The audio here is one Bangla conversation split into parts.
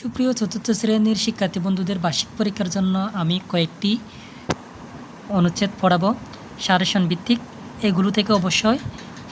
সুপ্রিয় চতুর্থ শ্রেণির শিক্ষার্থী বন্ধুদের বার্ষিক পরীক্ষার জন্য আমি কয়েকটি অনুচ্ছেদ পড়াবো। সারেশন ভিত্তিক, এগুলো থেকে অবশ্যই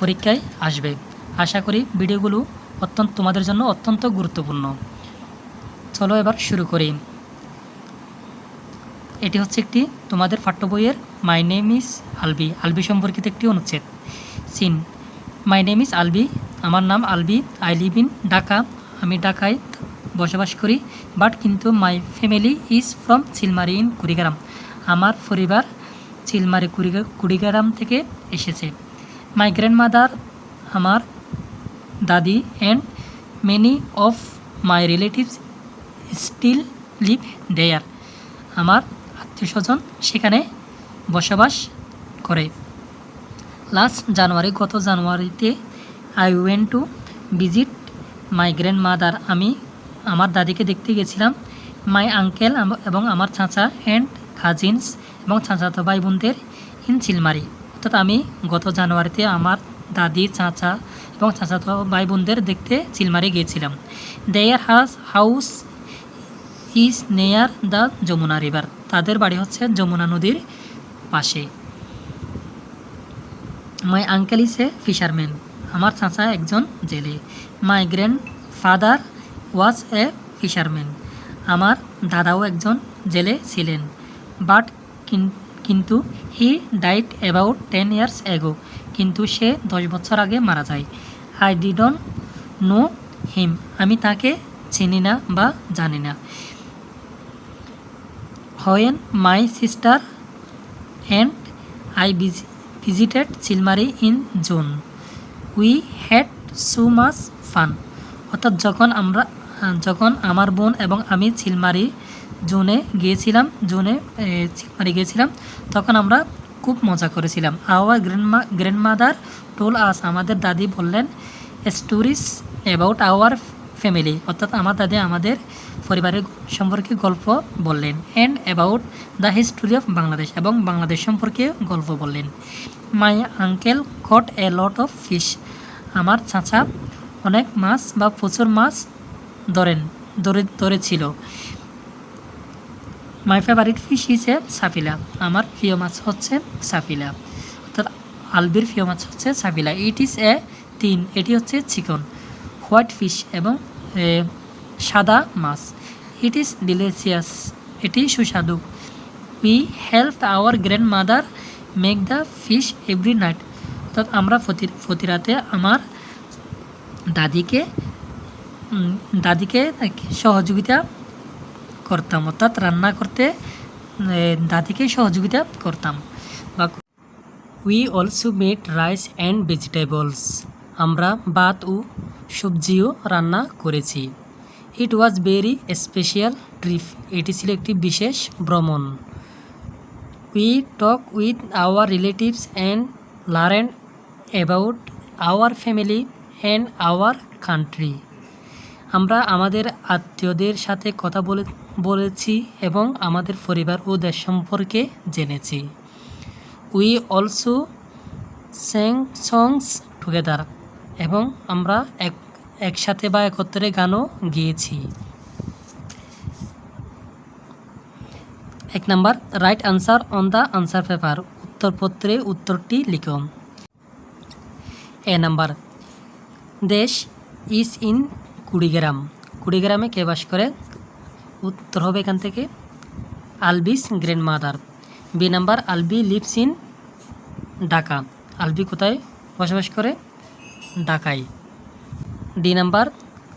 পরীক্ষায় আসবে। আশা করি ভিডিওগুলো অত্যন্ত, তোমাদের জন্য অত্যন্ত গুরুত্বপূর্ণ। চলো এবার শুরু করি। এটি হচ্ছে একটি তোমাদের পাঠ্য বইয়ের my name is Albi Albi সম্পর্কিত একটি অনুচ্ছেদ। সিন মাই নেম ইজ আলবি আমার নাম Albi I live in Dhaka আমি ঢাকায় বসবাস করি বাট কিন্তু my family is from Chilmari in Kurigram আমার পরিবার চিলমারি কুড়িগ্রা কুড়িগ্রাম থেকে এসেছে। মাই গ্র্যান্ড মাদার আমার দাদি and many of my relatives still live there আমার আত্মীয় স্বজন সেখানে বসবাস করে। লাস্ট জানুয়ারি গত জানুয়ারিতে I went to visit my grandmother আমি আমার দাদিকে দেখতে গেছিলাম। মাই আঙ্কেল এবং আমার চাঁচা অ্যান্ড কাজিনস এবং চাচাতো ভাই বোনদের ইন চিলমারি অর্থাৎ আমি গত জানুয়ারিতে আমার দাদি, চাচা এবং চাচাতো ভাই বোনদের দেখতে চিলমারি গিয়েছিলাম। Their house house is near the Jamuna river তাদের বাড়ি হচ্ছে যমুনা নদীর পাশে। My uncle is a fisherman আমার চাচা একজন জেলে। My grandfather was a fisherman আমার দাদাও একজন জেলে ছিলেন। বাট কিন্তু হি ডাইট অ্যাবাউট টেন ইয়ার্স এগো কিন্তু সে দশ বছর আগে মারা যায়। আই ডিডন্ট নো হিম আমি তাকে চিনি না বা জানি না। When my sister and I visited Chilmari in June we had so much fun অর্থাৎ যখন আমরা যখন আমার বোন এবং আমি ছিলমারি জুনে গিয়েছিলাম, জুনে ছিলমারি গিয়েছিলাম, তখন আমরা খুব মজা করেছিলাম। Our grandma, grandmother told us আমাদের দাদি বললেন স্টোরিজ অ্যাবাউট আওয়ার ফ্যামিলি অর্থাৎ আমার দাদি আমাদের পরিবারের সম্পর্কে গল্প বললেন and about the history of Bangladesh এবং বাংলাদেশ সম্পর্কে গল্প বললেন। My uncle caught a lot of fish আমার চাচা অনেক মাছ বা প্রচুর মাছ ধরেন, ধরে, ধরেছিল। মাই ফেভারিট ফিশ এ সাফিলা আমার প্রিয় মাছ হচ্ছে সাফিলা অর্থাৎ আলবির প্রিয় মাছ হচ্ছে সাফিলা ইট ইজ এ তিন এটি হচ্ছে চিকন। হোয়াইট ফিশ এবং সাদা মাছ। ইট ইজ ডিলিশিয়াস এটি সুস্বাদু। We help our grandmother make the fish every night অর্থাৎ আমরা প্রতি প্রতি রাতে আমার দাদিকে দাদিকে সহযোগিতা করতাম, অর্থাৎ রান্না করতে দাদিকে সহযোগিতা করতাম। বা we also made rice and vegetables আমরা ভাত ও সবজিও রান্না করেছি। It was very special trip এটি ছিল একটি বিশেষ ভ্রমণ। We talk with our relatives and learn about our family and our country আমরা আমাদের আত্মীয়দের সাথে কথা বলে বলেছি এবং আমাদের পরিবার ও দেশ সম্পর্কে জেনেছি। We also sang songs together এবং আমরা এক একসাথে বা একত্রে গানও গিয়েছি। এক number write answer on the answer paper উত্তরপত্রে উত্তরটি লিখুন। এ নাম্বার, দেশ ইজ ইন কুড়িগ্রাম। কুড়িগ্রামে কে বাস করে? উত্তর হবে এখান থেকে Albi's grand mother. B number Albi lives in Dhaka. Albi কোথায় বসবাস করে? ঢাকায়। D number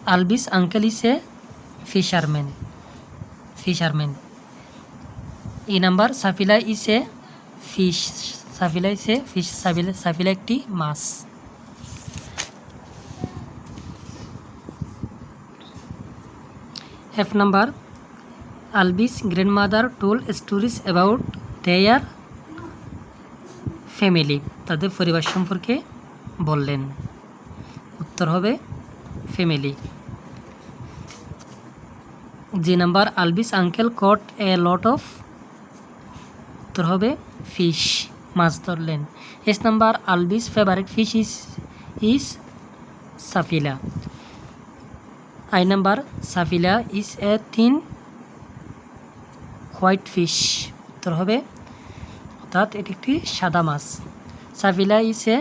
Albi's uncle is a fisherman. Fisherman. E number Safila is a fish Safila is a fish Safila Safila একটি মাছ। F number Albi's grandmother told stories about their family তাদের পরিবার সম্পর্কে বললেন। উত্তর হবে family G number Albi's uncle caught a lot of উত্তর হবে ফিশ মাছ ধরলেন। H number Albi's favourite fish is is Safila I number, Safila is a thin white fish উত্তর হবে, অর্থাৎ এটি একটি সাদা মাছ। সাফিলা ইজ এ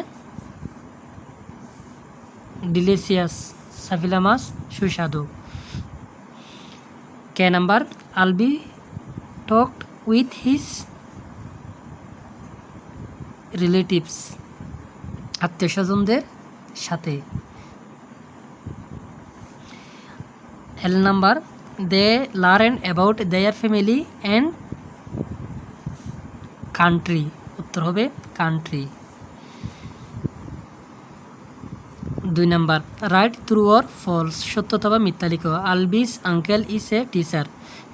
ডিলিসিয়াস সাফিলা মাছ, সুস্বাদু। K number, Albi talked with his relatives আত্মীয় স্বজনদের সাথে। L number they learn about their family and country উত্তর হবে কান্ট্রি দুই number write true or false সত্য অথবা মিথ্যা লিখো। আলবিস আঙ্কেল ইস এ টিচার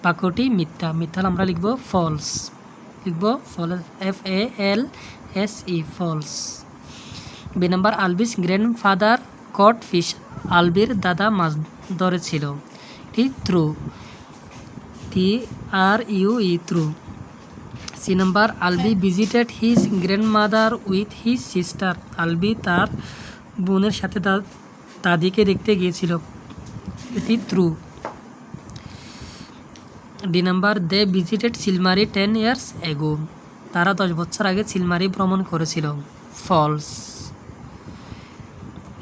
বাক্যটি মিথ্যা। মিথ্যা আমরা লিখব ফলস লিখব ফল F A L S E false B number Albi's grand father caught fish আলবির দাদা মাছ ধরেছিল। এটি true T R U E true C number Albi visited his grand mother with his sister Albi তার বোনের সাথে তার দাদিকে দেখতে গিয়েছিল। এটি true D number they visited Chilmari ten years ago তারা দশ বছর আগে সিলমারি ভ্রমণ করেছিল। False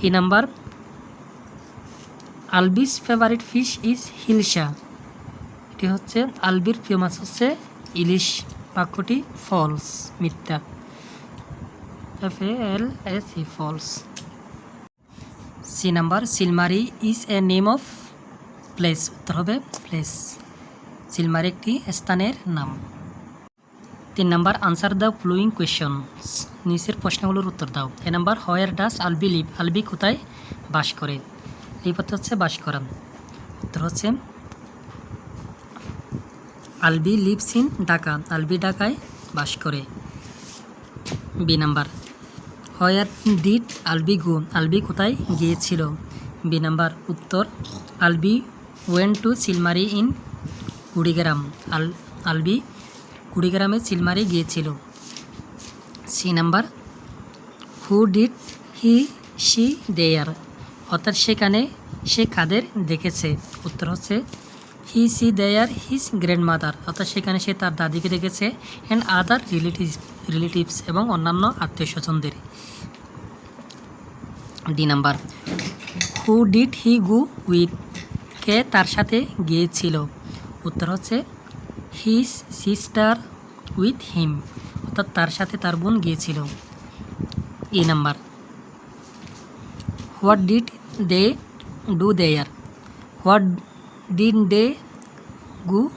E number Albi's favourite fish is hilsa এটি হচ্ছে আলবির প্রিয় মাছ হচ্ছে ইলিশ বাক্যটি ফলস, মিথ্যা। F L S E false. C number, Chilmari is a name of place. উত্তর হবে প্লেস। সিলমারি একটি স্থানের নাম। তিন number, answer the following questions. নিচের প্রশ্নগুলোর উত্তর দাও। A number, where does Albi live? Albi কোথায় বাস করে? এই পথে হচ্ছে বাস করা উত্তর হচ্ছে আলবি লিভস ইন ঢাকা। আলবি ঢাকায় বাস করে। B number. Where did Albi go? Albi কোথায় গিয়েছিল? B number. উত্তর। Albi went to Chilmari in Kurigram. আল, আলবি কুড়িগ্রামে চিলমারি গিয়েছিল। C number. Who did he see there. অর্থাৎ সেখানে সে কাদের দেখেছে? উত্তর হচ্ছে he see there his grand mother অর্থাৎ সেখানে সে তার দাদিকে দেখেছে অ্যান্ড আদার রিলেটিভস রিলেটিভস এবং অন্যান্য আত্মীয় স্বজনদের। D number who did he go with কে তার সাথে গিয়েছিল? উত্তর হচ্ছে হিজ সিস্টার উইথ হিম অর্থাৎ তার সাথে তার বোন গিয়েছিল। E number what did they, do there. What did they go?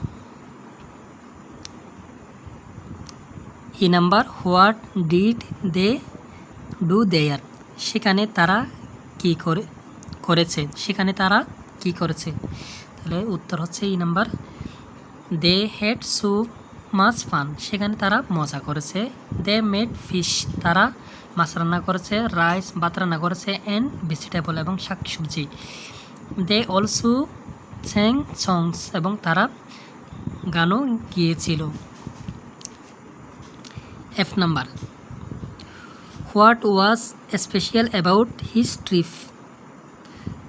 E number, what did they do there? সেখানে তারা কি করে, করেছে? সেখানে তারা কি করেছে? তাহলে উত্তর হচ্ছে ই নাম্বার, দে হেড সু মাছ ফান সেখানে তারা মজা করেছে। They made fish. তারা মাছ রান্না করেছে রাইস ভাত রান্না করেছে অ্যান্ড ভেজিটেবল এবং শাকসবজি। দে অলসো স্যাং সংস এবং তারা গানও গিয়েছিল। F number what was special about his trip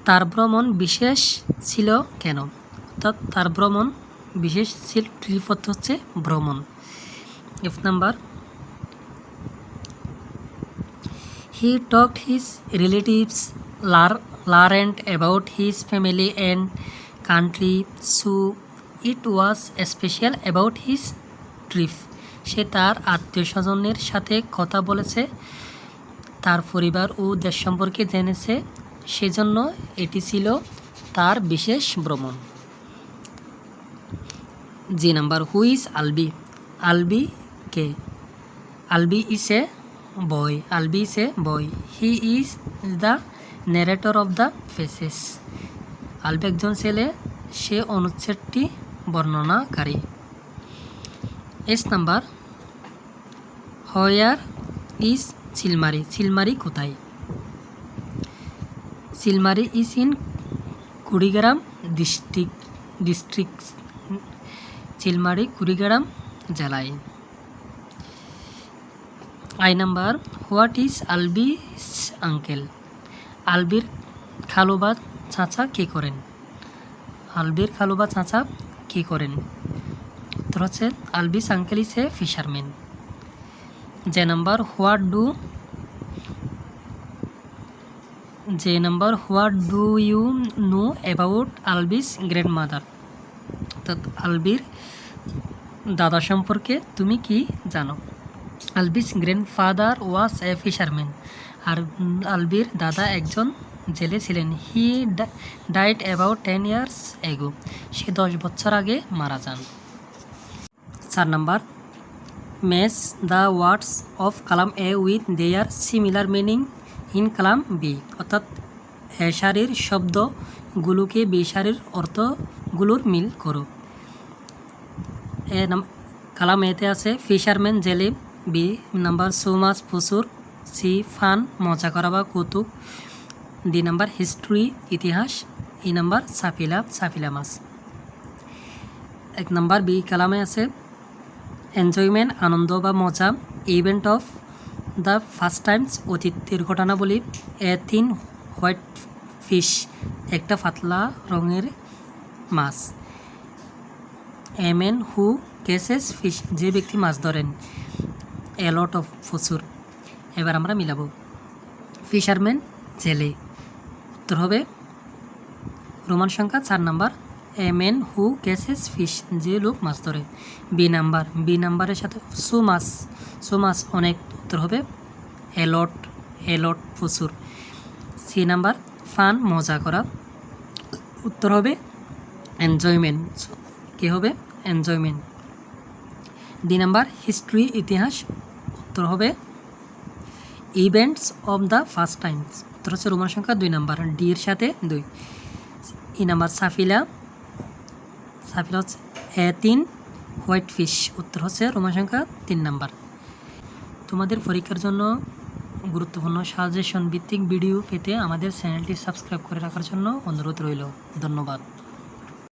তার ভ্রমণ বিশেষ ছিল কেন? অর্থাৎ তার ভ্রমণ বিশেষ ছিল ট্রিপ হচ্ছে ভ্রমণ। F number he talked his relatives লার learned about his family and country so it was special about his trip সে তার আত্মীয় স্বজনের সাথে কথা বলেছে, তার পরিবার ও দেশ সম্পর্কে জেনেছে। সেজন্য এটি ছিল তার বিশেষ ভ্রমণ। G number who Albi? Albi K? Albi is a boy Albi is a boy he is the narrator of the faces Albi একজন ছেলে, সে অনুচ্ছেদটি বর্ণনাকারী। H number where is Chilmari Chilmari কোথায়? Chilmari is in Kurigram district district Chilmari Kurigram জেলায়। I number, what is Albi's uncle? আলবির খালো বা চাচা কে করেন? আলবির খালু বা চাচা কী করেন? উত্তর হচ্ছে Albi's uncle is a fisherman. যে নাম্বার, হোয়াট ডু, যে number, what do you know about Albie's grandmother অর্থাৎ আলবির দাদা সম্পর্কে তুমি কি জানো? Albi's grandfather was a fisherman. আর আলবির দাদা একজন জেলে ছিলেন। হি ডাইট অ্যাবাউট টেন ইয়ার্স এগো। সে দশ বছর আগে মারা যান। চার number. Match the words of column A with their similar meaning in column B. অর্থাৎ সারির শব্দগুলোকে বি সারির অর্থগুলোর মিল করো। এ নাম কালাম এতে আছে ফিশারম্যান জেলে বি, নাম্বার সো মাছ প্রচুর সি, ফান, মজা করা বা কৌতুক। ডি, নাম্বার হিস্ট্রি, ইতিহাস। ই, নাম্বার সাফিলা সাফিলা মাছ। এক নাম্বার বি, কালামে আছে। এনজয়মেন্ট, আনন্দ বা মজা, event of the first times অতীতের ঘটনাবলী এ থিন হোয়াইট ফিশ, একটা পাতলা রঙের মাছ। A man who catches fish, যে ব্যক্তি মাছ ধরেন। এ লট অফ প্রচুর এবার আমরা মিলাবো। ফিশারম্যান জেলে উত্তর হবে রোমান সংখ্যা চার number. A man who catches fish যে লোক মাছ ধরে। B number. বি নাম্বারের সাথে সো মাছ। সো মাছ অনেক। উত্তর হবে এলট এলট প্রচুর সি নাম্বার। ফান, মজা করা। উত্তর হবে এনজয়মেন্ট কী হবে? Enjoyment D number. হিস্ট্রি, ইতিহাস। উত্তর হবে events of the first times উত্তর হচ্ছে রোমান সংখ্যা দুই নাম্বার ডি এর সাথে দুই। ই নাম্বার, সাফিলা। সাফিলা হচ্ছে এ তিন হোয়াইট ফিশ উত্তর হচ্ছে রোমান সংখ্যা তিন নাম্বার। তোমাদের পরীক্ষার জন্য গুরুত্বপূর্ণ সাজেশন ভিত্তিক ভিডিও পেতে আমাদের চ্যানেলটি সাবস্ক্রাইব করে রাখার জন্য অনুরোধ রইল। ধন্যবাদ।